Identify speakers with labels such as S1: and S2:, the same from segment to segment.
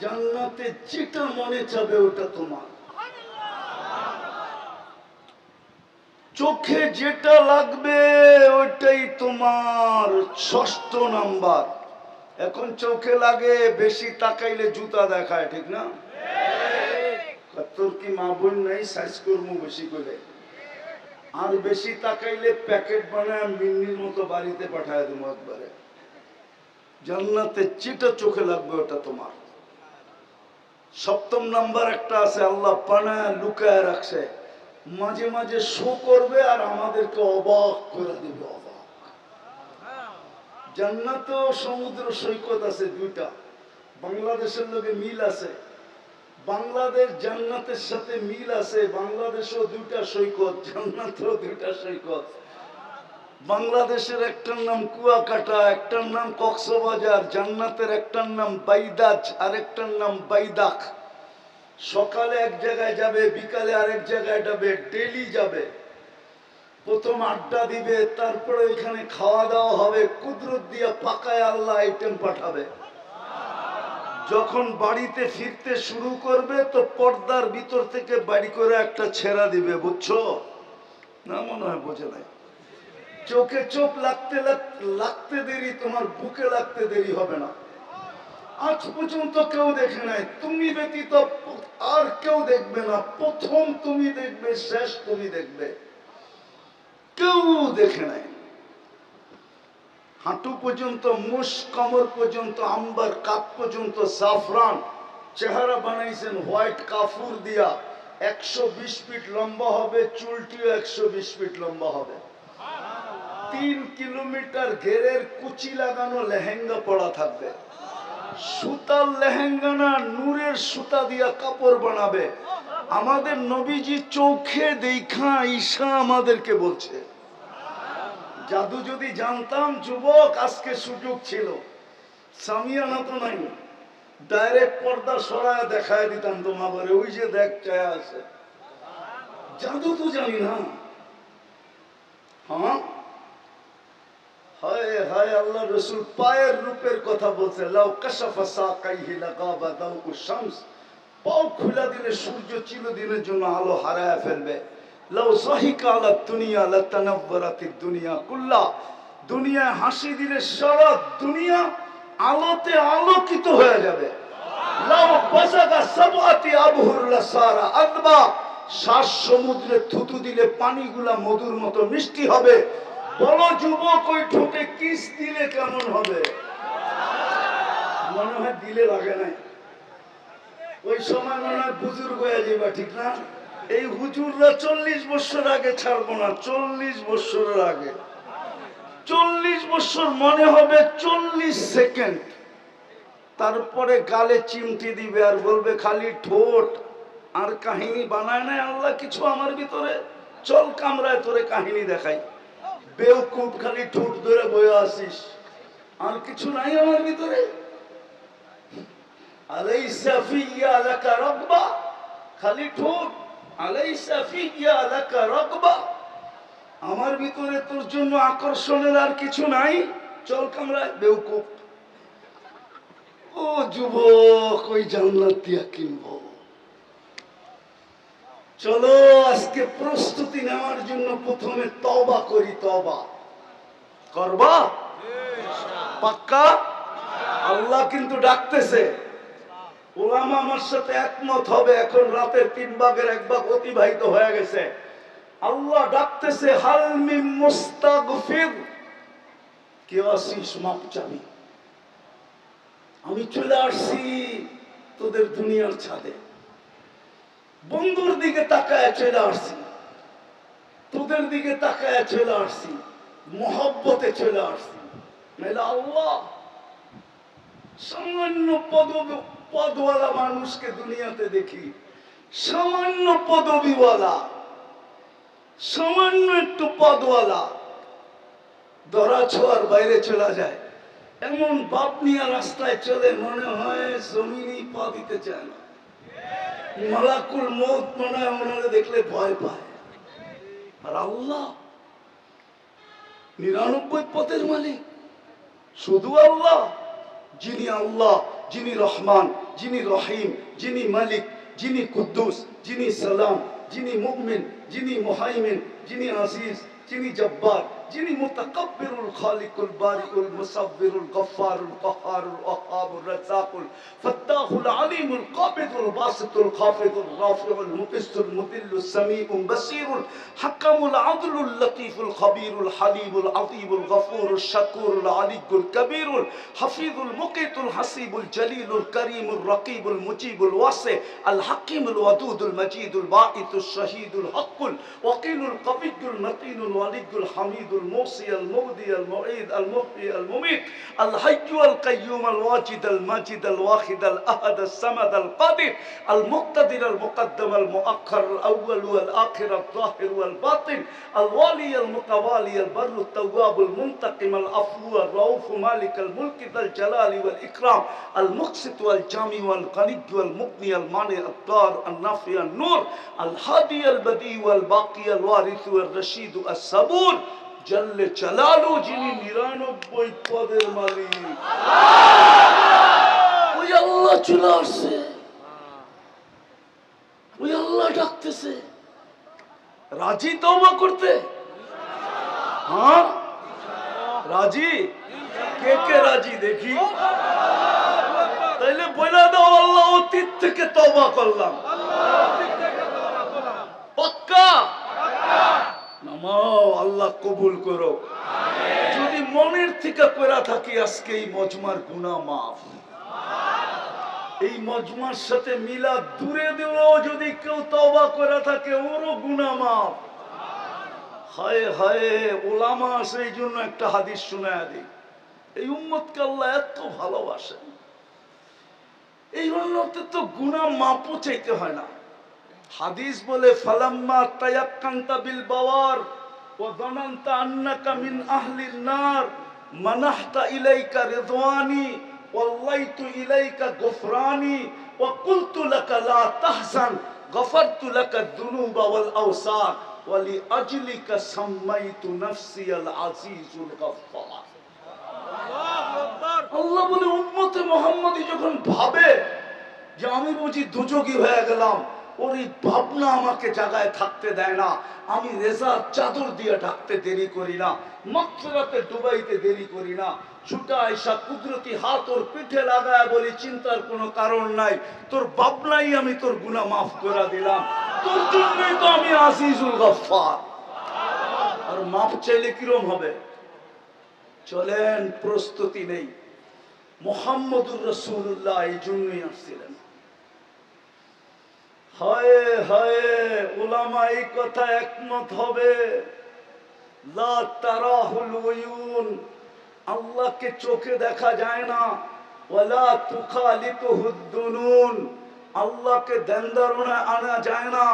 S1: জান্নাতে যেটা মনে চাবে ওটা তোমার। চোখে যেটা লাগবে ওইটাই তোমার। ষষ্ঠ নাম্বার। এখন চোখে লাগে, বেশি তাকাইলে জুতা দেখায়, ঠিক না? তোর কি মা বোন নাই? সাইজ করব বেশি করে। আর বেশি তাকাইলে প্যাকেট বানায় মিন্নির মতো বাড়িতে পাঠায় দেবো একবারে। জান্নাতে যেটা চোখে লাগবে ওটা তোমার। সপ্তম নাম্বার একটা আছে, আল্লাহ পানায় লুকায় রাখছে। মাঝে মাঝে শো করবে আর আমাদেরকে অবাক করে দিবে, অবাক। জান্নাত সমুদ্র সৈকত আছে দুইটা। বাংলাদেশের লোকে মিল আছে। বাংলাদেশ জান্নাতের সাথে মিল আছে, বাংলাদেশও দুইটা সৈকত, জান্নাতেও দুইটা সৈকত। বাংলাদেশের একটার নাম কুয়াকাটা, একটার নাম কক্সবাজার, জান্নাতের একটার নাম বাইদাজ আর একটার নাম বাইদাক সকালে এক জায়গায় যাবে, বিকালে আরেক জায়গায় যাবে ডেলি যাবে। প্রথম আড্ডা দিবে, তারপরে ওইখানে খাওয়া দাওয়া হবে, কুদরত দিয়ে পাকায় আল্লাহ আইটেম পাঠাবে। যখন বাড়িতে ফিরতে শুরু করবে, তো পর্দার ভিতর থেকে বাড়ি করে একটা ছেঁড়া দিবে, বুঝছ? না মনে হয় বোঝে নাই। চোখে চোখ লাগতে লাগতে দেরি, তোমার বুকে লাগতে দেরি হবে না। আজ পর্যন্ত কেউ দেখে নাই। তুমি ব্যতীত আর কেউ দেখবে না। প্রথম তুমি দেখবে, শেষ তুমি দেখবে। কেউ দেখে নাই। হাঁটু পর্যন্ত মুশ কমর পর্যন্ত, আম্বার কাপ পর্যন্ত সাফরান চেহারা বানাইছেন হোয়াইট কাফুর দিয়া। একশো বিশ ফিট লম্বা হবে, চুলটিও একশো বিশ ফিট লম্বা হবে। তিন কিলোমিটার ঘেরের কুচি লাগানো লেহেঙ্গা পড়া থাকবে। সুতার লেহেঙ্গা না নূরের সুতা দিয়া কাপড় বানাবে। আমাদের নবীজি চোখে দেখা ঈশা আমাদেরকে বলছে। জাদু যদি জানতাম যুবক, আজকে সুযোগ ছিল। সামিয়ানা তো নাই। ডাইরেক্ট পর্দা সরায় দেখায় দিতাম তোমার ওই যে দেখ চায় আছে। জাদু তো জানি না। হ্যাঁ? হায় আল্লাহ রসুল পায়ের রূপের কথা বলছে, লাউ কাশাফা সাকাইহি লাগাবা দাউ শামস। পাও খুলা দিলে সূর্য চিরদিনের জন্য আলো হারায় ফেলবে। লাউ সাহিকা আলা দুনিয়া লাতানাব্বারাতি দুনিয়া কুল্লা। দুনিয়ায় হাসি দিলে সারা দুনিয়া আলোতে আলোকিত হয়ে যাবে। লাউ বাসাগা সাবাতি আবহুর লাসারা আদবা। শ্বাস সমুদ্রে থুতু দিলে পানিগুলা মধুর মতো মিষ্টি হবে। বলো, যুবক, ওই ঠোঁটে কিস দিলে কেমন হবে? মনে হয় দিলে লাগে নাই। ওই সময় মনে হয় যাবা ঠিক না? এই হুজুররা চল্লিশ বছর আগে ছাড়বো না, চল্লিশ বছরের আগে। চল্লিশ বছর মনে হবে চল্লিশ সেকেন্ড। তারপরে গালে চিমটি দিবে আর বলবে, খালি ঠোঁট আর কাহিনী বানায় নাই আল্লাহ কিছু আমার ভিতরে। চল কামরায় তোরে কাহিনী দেখাই। বেউকুব খালি ঠোঁট ধরে বয়ে আসিস। আর কিছু নাই আমার ভিতরে। খালি ঠোঁট। আমার ভিতরে তোর জন্য আকর্ষণের আর কিছু নাই। চল কামরায় বেউকুব ও যুবক, ওই জান্নাত দিয়া কিনবো। চলো, আজকে প্রস্তুতি নেওয়ার জন্য প্রথমে তবা করি তবা করবা? পাক্কা? আল্লাহ কিন্তু ডাকতেছে। ওলামা আমার সাথে একমত হবে, এখন রাতের তিন ভাগের এক ভাগ অতিবাহিত হয়ে গেছে। আল্লাহ ডাকতেছে হালমি মুস্তাগফির। কেউ আসিস, মাপ চাবি। আমি চলে আসছি তোদের দুনিয়ার ছাদে। বন্ধুর দিকে তাকায় চলে আসছি। তোদের দিকে তাকায় চলে আসছি। মহব্বতে চলে আসছি। নাহলে আল্লাহ সামান্য পদ পদওয়ালা মানুষকে দুনিয়াতে দেখি। সামান্য পদবিওয়ালা, সামান্য একটু পদওয়ালা ধরা বাইরে চলে যায়। এমন বাপ নিয়ে রাস্তায় চলে মনে হয় জমিনই পা দিতে চায় না। মালাকুল মত মনে ওনারা দেখলে ভয় পায়। আর আল্লাহ, নিরানব্বই পদের মালিক। শুধু আল্লাহ, যিনি আল্লাহ, যিনি রহমান, যিনি রহিম, যিনি মালিক, যিনি কুদ্দুস, যিনি সালাম, যিনি মুমিন, যিনি মুহাইমিন, যিনি আসিস যিনি জব্বার। যিনি মুতাকাব্বিরুল খালিকুল বারিউল মুসাব্বিরুল গফফারুল কাহ্হারুল ওয়াহ্হাবুর রাজ্জাকুল ফাত্তাহুল আলিমুল কাবিদুল বাসিতুল খাফিদুল রাফিউল মুকিসুল মুদিল্লুস সামিউল বাসিরুল হাকামুল আদলুল লতীফুল খবীরুল হালিমুল আযীমুল গফুরুল শাকুরুল আলিয়ুল কবীরুল হাফিজুল মুকিতুল হাসিবুল জলিলুল করিমুল রকিবুল মুজিবুল ওয়াসি আল হাকিমুল ওয়াদুদুল মজিদুল বাঈতুল শহীদুল হকুল ওয়াকিলুল কবিদুল মতিনুল ওয়ালিদুল হামিদুল الموصي المبدي المعيد المحيي المميت الحي القيوم الواجد الماجد الواحد الأحد الصمد القادر المقتدر المقدم المؤخر الأول والآخر الظاهر والباطن الوالي المتوالي البر التواب المنتقم العفو الرؤوف مالك الملك ذا الجلال والإكرام المقسط والجامع والغني والمغني المانع الدار النافع النور الهادي البديع والباقي الوارث والرشيد الصبور জল্লে চালালু যিনি নিরানব্বই পদের মালিক। ওই আল্লাহ চলে আসছে। ওই আল্লাহ ডাকতেছে। রাজি তওবা করতে? হ্যাঁ? রাজি? কে কে রাজি দেখি? তাইলে বলে দাও আল্লাহ অতীত থেকে তওবা করলাম। পাক্কা? নামাও আল্লাহ কবুল করো। যদি মনের থেকে করা থাকি, আজকে এই মজমার গুণা মাফ। এই মজমার সাথে মিলা দূরে দিলেও যদি কেউ তবা করে থাকে, ওরও গুণা মাফ। হায় হায়, ওলামা সেই জন্য একটা হাদিস শোনায় দিই। এই উম্মতকে আল্লাহ এত ভালোবাসেন। এই জন্যতে তো গুণা মাপও চাইতে হয় না। হাদিস বলে ফালাম্মা তায়াক্কান্তা বিল বাওয়ার ওয়া জানান্তা আন্নাকা মিন আহলিন নার মানাহতা ইলাইকা রিদওয়ানি ওয়াল্লাইতু ইলাইকা গফরানি ওয়া কুলতু লাকা লা তাহজান গফারতু লাকা দুনুবা ওয়াল আওসান ওয়া লিআজলিকা সাম্মাইতু নাফসি আল আজিজুল গফফার আল্লাহ বলে উম্মতে মুহাম্মাদি যখন ভাবে যে আমি বুঝি দুযোগী হয়ে গেলাম ওর এই ভাবনা আমাকে জায়গায় থাকতে দেয় না। আমি রেজার চাদর দিয়ে ঢাকতে দেরি করি না। মক্সরাতে ডুবাইতে দেরি করি না। ছুটা কুদরতি হাত ওর পিঠে লাগায় বলি, চিন্তার কোনো কারণ নাই। তোর ভাবনাই আমি তোর গুনাহ মাফ করে দিলাম। তোর জন্যই তো আমি আজিজুল গফফার। আর মাপ চাইলে কিরম হবে? চলেন, প্রস্তুতি নেই। মোহাম্মদুর রসুল্লাহ এই জন্যই আসছিলেন। হায় হায় ওলামা এই কথা একমত হবে। লা আল্লাহকে চোখে দেখা যায় না। আল্লাহকে আনা যায় না।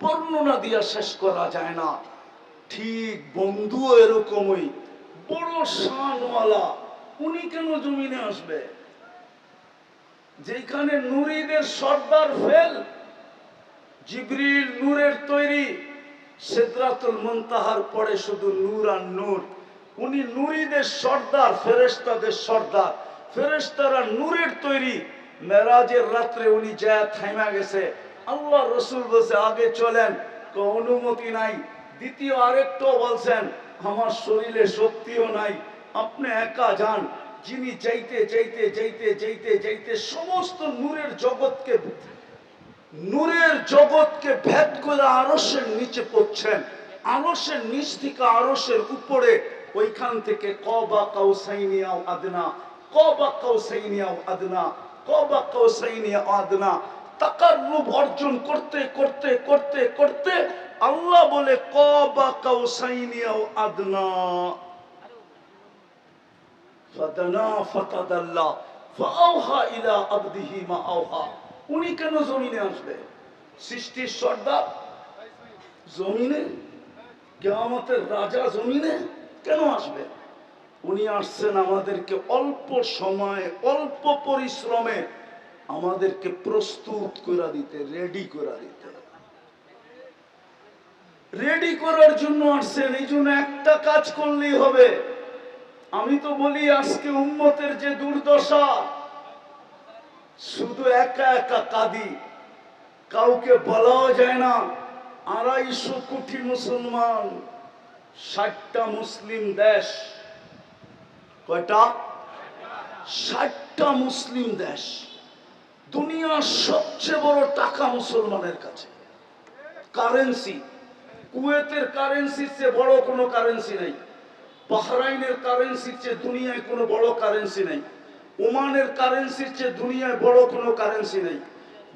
S1: বর্ণনা দিয়া শেষ করা যায় না। ঠিক বন্ধু এরকমই, বড় শানওয়ালা, উনি কেন জমিনে আসবে? যেখানে নুরিদের সর্দার ফেল, জিবরিল নূরের তৈরি সিদরাতুল মুনতাহার পরে শুধু নূর আর নূর। উনি নুরিদের সর্দার, ফেরেশতাদের সর্দার। ফেরেশতারা নূরের তৈরি। মেরাজের রাত্রে উনি যা থাইমা গেছে। আল্লাহ রসুল বলছে, আগে চলেন অনুমতি নাই। দ্বিতীয় আরেকটাও বলছেন, আমার শরীরে শক্তিও নাই, আপনি একা যান। যিনি যাইতে যাইতে যাইতে যাইতে যাইতে সমস্ত নূরের জগৎকে নূরের জগৎকে ভেদ করে আরসের নিচে পড়ছেন। আরসের নিচ থেকে আরসের উপরে, ওইখান থেকে কবা কাউসাইনিয়াও আদনা, কবা কাউসাইনিয়াও আদনা, কবা কাউসাইনিয়া আদনা। টাকার রূপ অর্জন করতে করতে করতে করতে আল্লাহ বলে, কবা কাউসাইনিয়াও আদনা। উনি কেন জমিনে আসবে? সৃষ্টির সর্দার? জমিনে? কেয়ামতের রাজা জমিনে কেন আসবে? উনি আসছেন আমাদেরকে অল্প সময়ে, অল্প পরিশ্রমে আমাদেরকে প্রস্তুত করে দিতে, রেডি করে দিতে। রেডি করার জন্য আসছেন, এই জন্য একটা কাজ করলেই হবে। আমি তো বলি আজকে উম্মতের যে দুর্দশা, শুধু একা একা কাঁদি। কাউকে বলাও যায় না। আড়াইশো কোটি মুসলমান, ষাটটা মুসলিম দেশ। কয়টা? ষাটটা মুসলিম দেশ। দুনিয়ার সবচেয়ে বড় টাকা মুসলমানের কাছে। কারেন্সি। কুয়েতের কারেন্সির চেয়ে বড় কোনো কারেন্সি নেই। বাহরাইনের কারেন্সির চেয়ে দুনিয়ায় কোনো বড় কারেন্সি নেই। ওমানের কারেন্সির চেয়ে দুনিয়ায় বড় কোনো কারেন্সি নেই।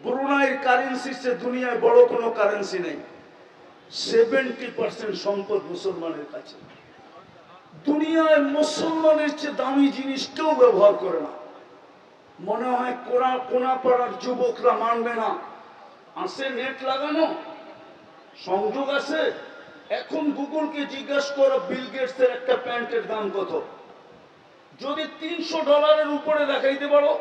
S1: ব্রুনাইয়ের কারেন্সির চেয়ে দুনিয়ায় বড় কোনো কারেন্সি নেই। সেভেন্টি পার্সেন্ট সম্পদ মুসলমানের কাছে। দুনিয়ায় মুসলমানের চেয়ে দামি জিনিস কেউ ব্যবহার করে না। মনে হয় কোনা কোনা পাড়ার যুবকরা মানবে না। আছে নেট লাগানো? সংযোগ আছে? এখন গুগলকে জিজ্ঞাসা করো বিল গেটসের একটা প্যান্টের দাম কত? যদি তিনশো ডলারের উপরে দেখাইতে পারো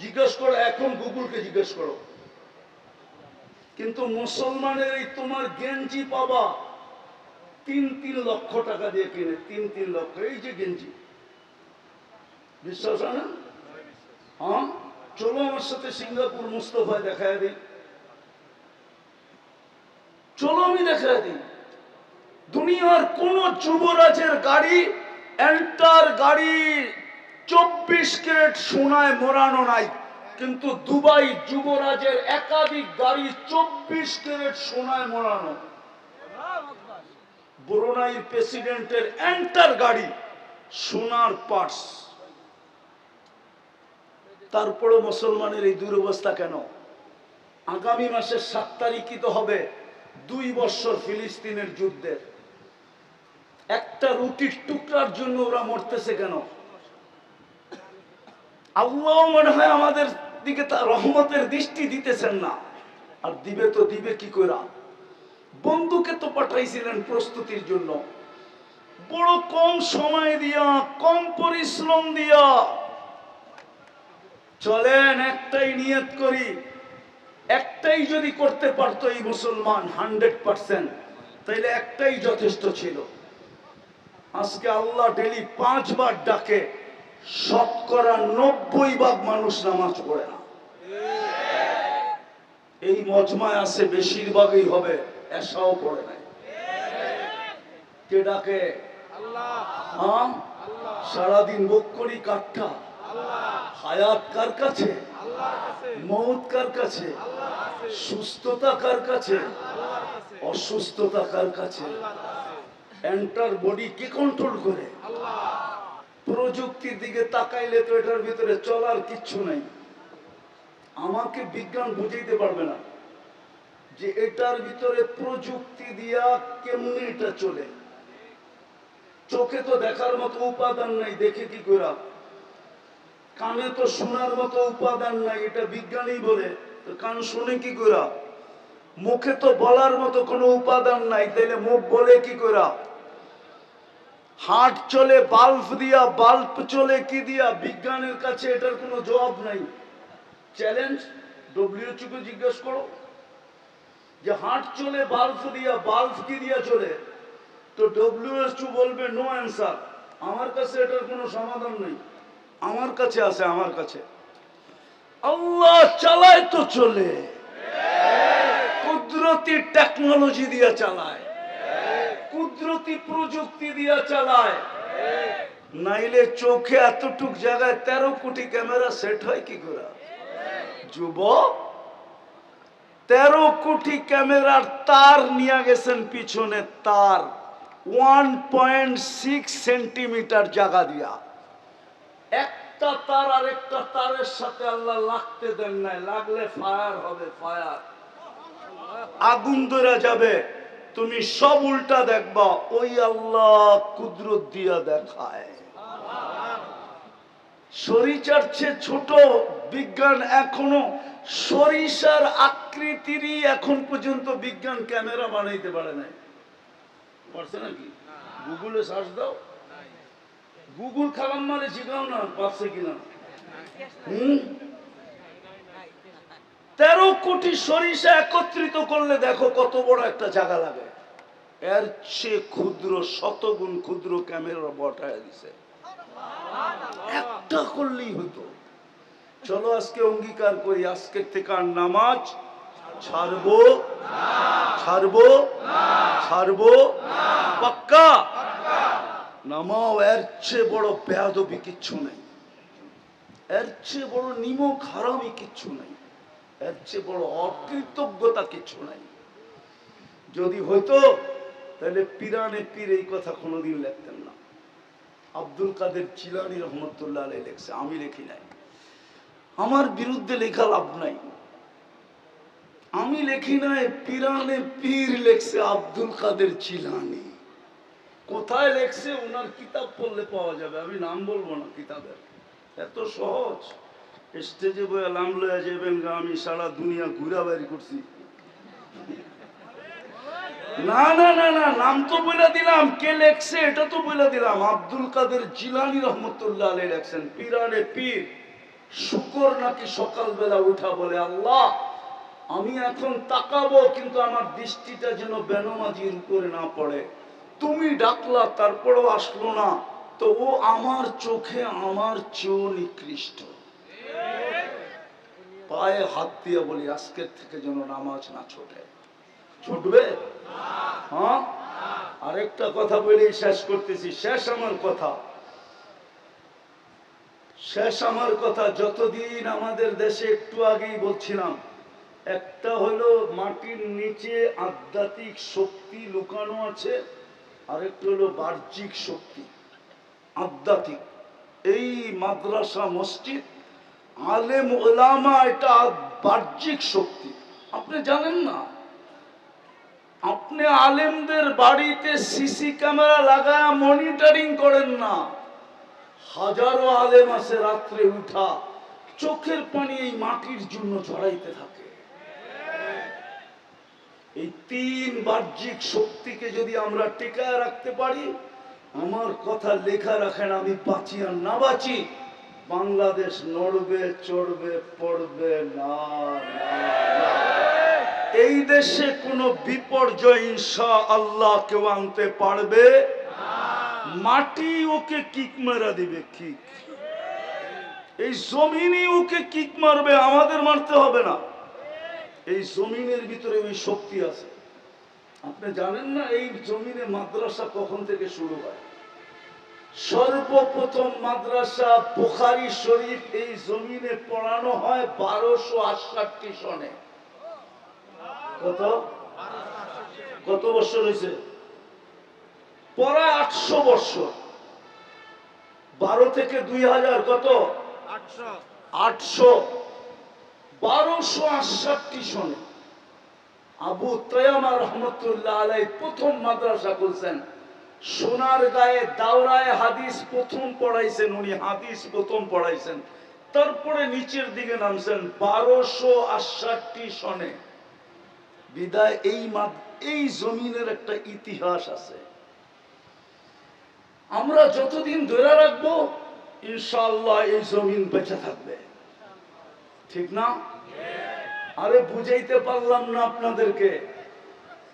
S1: জিজ্ঞেস করো এখন গুগলকে জিজ্ঞেস করো। কিন্তু মুসলমানের এই তোমার গেঞ্জি পাবা তিন তিন লক্ষ টাকা দিয়ে কিনে তিন তিন লক্ষ এই যে গেঞ্জি। বিশ্বাস হয় না? হ্যাঁ? চলো আমার সাথে সিঙ্গাপুর মুস্তফায় দেখায় দিই। দেখায় দিই দুনিয়ার কোন যুবরাজের গাড়ি, এন্টার গাড়ি চব্বিশ সোনায় মোড়ানো নাই। কিন্তু দুবাই যুবরাজের একাধিক গাড়ি চব্বিশ সোনায় মোড়ানো। প্রেসিডেন্টের এন্টার গাড়ি সোনার পার্টস তারপরে মুসলমানের এই দুরবস্থা কেন? আগামী মাসের সাত তারিখই তো হবে। দুই বছর ফিলিস্তিনের যুদ্ধের। একটা রুটির টুকরার জন্য ওরা মরতেছে কেন? আল্লাহ মনে হয় আমাদের দিকে তার রহমতের দৃষ্টি দিতেছেন না। আর দিবে তো দিবে কি করে বন্ধুকে তো পাঠাইছিলেন প্রস্তুতির জন্য। বড় কম সময় দিয়া, কম পরিশ্রম দিয়া। চলেন, একটাই নিয়ত করি। একটাই যদি করতে পারতো এই মুসলমান হান্ড্রেড পার্সেন্ট, তাইলে একটাই যথেষ্ট ছিল। আজকে আল্লাহ ডেলি পাঁচবার ডাকে, শতকরা নব্বই ভাগ মানুষ নামাজ পড়ে না। এই মজমায় আছে, বেশিরভাগই হবে এসাও পড়ে নাই। কে ডাকে? হ্যাঁ? সারাদিন মুখ করি কাঠটা। হায়াত কার কাছে? মৌত কার কাছে? সুস্থতা কার কাছে? অসুস্থতা কার কাছে? এন্টার বডি কে কন্ট্রোল করে? প্রযুক্তির দিকে তাকাইলে তো এটার ভিতরে চলার কিচ্ছু নাই। আমাকে বিজ্ঞান বুঝাইতে পারবে না যে এটার ভিতরে প্রযুক্তি দিয়া কেমনি এটা চলে। চোখে তো দেখার মতো উপাদান নাই, দেখে কি করা কানে তো শোনার মতো উপাদান নাই, এটা বিজ্ঞানী বলে। কান শুনে কি করা মুখে তো বলার মতো কোনো উপাদান নাই, তাইলে মুখ বলে কি করা হাট চলে, বাল্ব দিয়া, বাল্ব চলে কি দিয়া? বিজ্ঞানের কাছে এটার কোনো জবাব নাই। চ্যালেঞ্জ? ডব্লিউএচও কে জিজ্ঞেস করো। যে হাট চলে, বাল্ব দিয়া, বাল্ব কি দিয়া চলে? তো ডব্লিউএচও বলবে নো অ্যান্সার আমার কাছে এটার কোনো সমাধান নেই। আমার কাছে আছে, আমার কাছে। আল্লাহ চালায় তো চলে। কুদরতি টেকনোলজি দিয়া চালায়। কুদরতি প্রযুক্তি দিয়া চালায়। নাইলে চোখে এতটুক জায়গায় তেরো কোটি ক্যামেরা সেট হয় কি করে? যুবক, তেরো কোটি ক্যামেরার তার নিয়ে গেছেন পিছনে তার। ওয়ান পয়েন্ট সিক্স সেন্টিমিটার জায়গা দিয়া। একটা তার আর একটা তারের সাথে আল্লাহ লাগতে দেন নাই। লাগলে ফায়ার হবে, ফায়ার। আগুন ধরে যাবে। তুমি সব উল্টা দেখবা, ওই আল্লাহ কুদরত দিয়া দেখায়। সরিষার ছোট বিজ্ঞান এখনও, সরিষার আকৃতিরই এখন পর্যন্ত বিজ্ঞান ক্যামেরা বানাইতে পারে নাই। পারছে নাকি? গুগলে সার্চ দাও। গুগল খালাম মারে শিখাও না, পারছে কিনা? হুম? তেরো কোটি সরিষা একত্রিত করলে দেখো কত বড় একটা জায়গা লাগে। এর চেয়ে ক্ষুদ্র, শতগুণ ক্ষুদ্র ক্যামেরা বটায় দিছে। একটা করলেই হতো চলো আজকে অঙ্গীকার করি, আজকের থেকে আর নামাজ ছাড়বো? ছাড়বো? ছাড়বো? পাক্কা? নামাও এর চেয়ে বড় কিচ্ছু নাই। এর চেয়ে বড় নিমক হারামি কিচ্ছু নাই। এর চেয়ে বড় অকৃতজ্ঞতা কিচ্ছু নাই। যদি হইতো, তাহলে পিরানে পীর এই কথা কোনোদিন লিখতেন না। আব্দুল কাদের চিলানি রহমতুল্লাহ আলাই লেখছে, আমি লিখি নাই। আমার বিরুদ্ধে লেখা লাভ নাই। আমি লেখি নাই, পিরানে পীর লেখছে আব্দুল কাদের চিলানি কোথায় লেখছে ওনার কিতাব পড়লে পাওয়া যাবে? আমি নাম বলব না কিতাবের। এত সহজ। স্টেজে বয়ে নাম লয়ে যাবেন গা, আমি সারা দুনিয়া ঘুরা বাড়ি করছি। না না না না, নাম তো বলে দিলাম। কে লেখছে এটা তো বলে দিলাম। আব্দুল কাদের জিলানি রহমতুল্লাহ আলী লেখছেন, পিরানে পীর, শুকর নাকি সকালবেলা উঠা? বলে, আল্লাহ, আমি এখন তাকাবো, কিন্তু আমার দৃষ্টিটা যেন বেনমাজির উপরে না পড়ে। তুমি ডাকলা, তারপরেও আসলো না। তো ও আমার চোখে আমার চেয়েও নিকৃষ্ট। পায়ে হাত দিয়ে বলি, আজকের থেকে যেন নামাজ না ছোটে। ছুটবে? হ্যাঁ? আরেকটা কথা বলেই শেষ করতেছি। শেষ আমার কথা। শেষ আমার কথা, যতদিন আমাদের দেশে একটু আগেই বলছিলাম, একটা হলো মাটির নিচে আধ্যাত্মিক শক্তি লুকানো আছে আরেকটা হলো বাহ্যিক শক্তি, আধ্যাত্মিক। এই মাদ্রাসা, মসজিদ, আলেম ওলামা এটা বাহ্যিক শক্তি। আপনি জানেন না? আপনি আলেমদের বাড়িতে সিসি ক্যামেরা লাগায় মনিটরিং করেন না। হাজারো আলেম আছে রাত্রে উঠা, চোখের পানি এই মাটির জন্য ছড়াইতে থাকে। এই তিন বাহ্যিক শক্তিকে যদি আমরা টেকায় রাখতে পারি, আমার কথা লেখা রাখেন, আমি বাঁচি আর না বাঁচি, বাংলাদেশ নড়বে চড়বে, পড়বে, না। এই দেশে কোনো বিপর্যয় ইনশা আল্লাহ কেউ আনতে পারবে? মাটি ওকে কিক মেরা দিবে, কিক। এই জমিনই ওকে কিক মারবে, আমাদের মারতে হবে না। এই জমিনের ভিতরে ওই শক্তি আছে। আপনি জানেন না এই জমিনে মাদ্রাসা কখন থেকে শুরু হয়? সর্বপ্রথম মাদ্রাসা বুখারি শরীফ এই জমিনে পড়ানো হয় বারোশো আটষট্টি সনে। কত? কত বছর হয়েছে? পড়া আটশো বছর। বারো থেকে দুই হাজার কত? আটশো। বারোশো আটষট্টি সনে আবু রহমতুল্লাহ আলাই প্রথম মাদ্রাসা সোনার গায়ে দাওরায় হাদিস প্রথম পড়াইছেন উনি, হাদিস প্রথম পড়াইছেন। তারপরে নিচের দিকে নামছেন বারোশো আটষট্টি সনে। বিদায়, এই এই জমিনের একটা ইতিহাস আছে। আমরা যতদিন ধরে রাখব, ইনশাআল্লাহ এই জমিন বেঁচে থাকবে। ঠিক না? আরে বুঝাইতে পারলাম না আপনাদেরকে।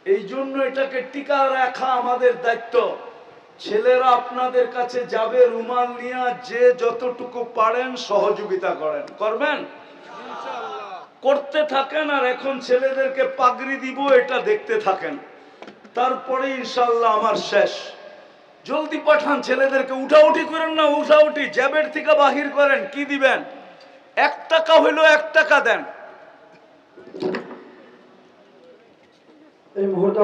S1: এই জন্য এটাকে টিকা রাখা আমাদের দায়িত্ব। ছেলেরা আপনাদের কাছে যাবে, রুমাল নিয়ে যে যতটুকু পারেন সহযোগিতা করেন। করবেন? করতে থাকেন আর এখন ছেলেদেরকে পাগড়ি দিব, এটা দেখতে থাকেন। তারপরে ইনশাল্লাহ আমার শেষ। জলদি পাঠান, ছেলেদেরকে উঠাউঠি করেন না, উঠাউঠি। জ্যাবের থেকে বাহির করেন, কি দিবেন? এক টাকা হইল এক টাকা দেন।
S2: এই মুহূর্তে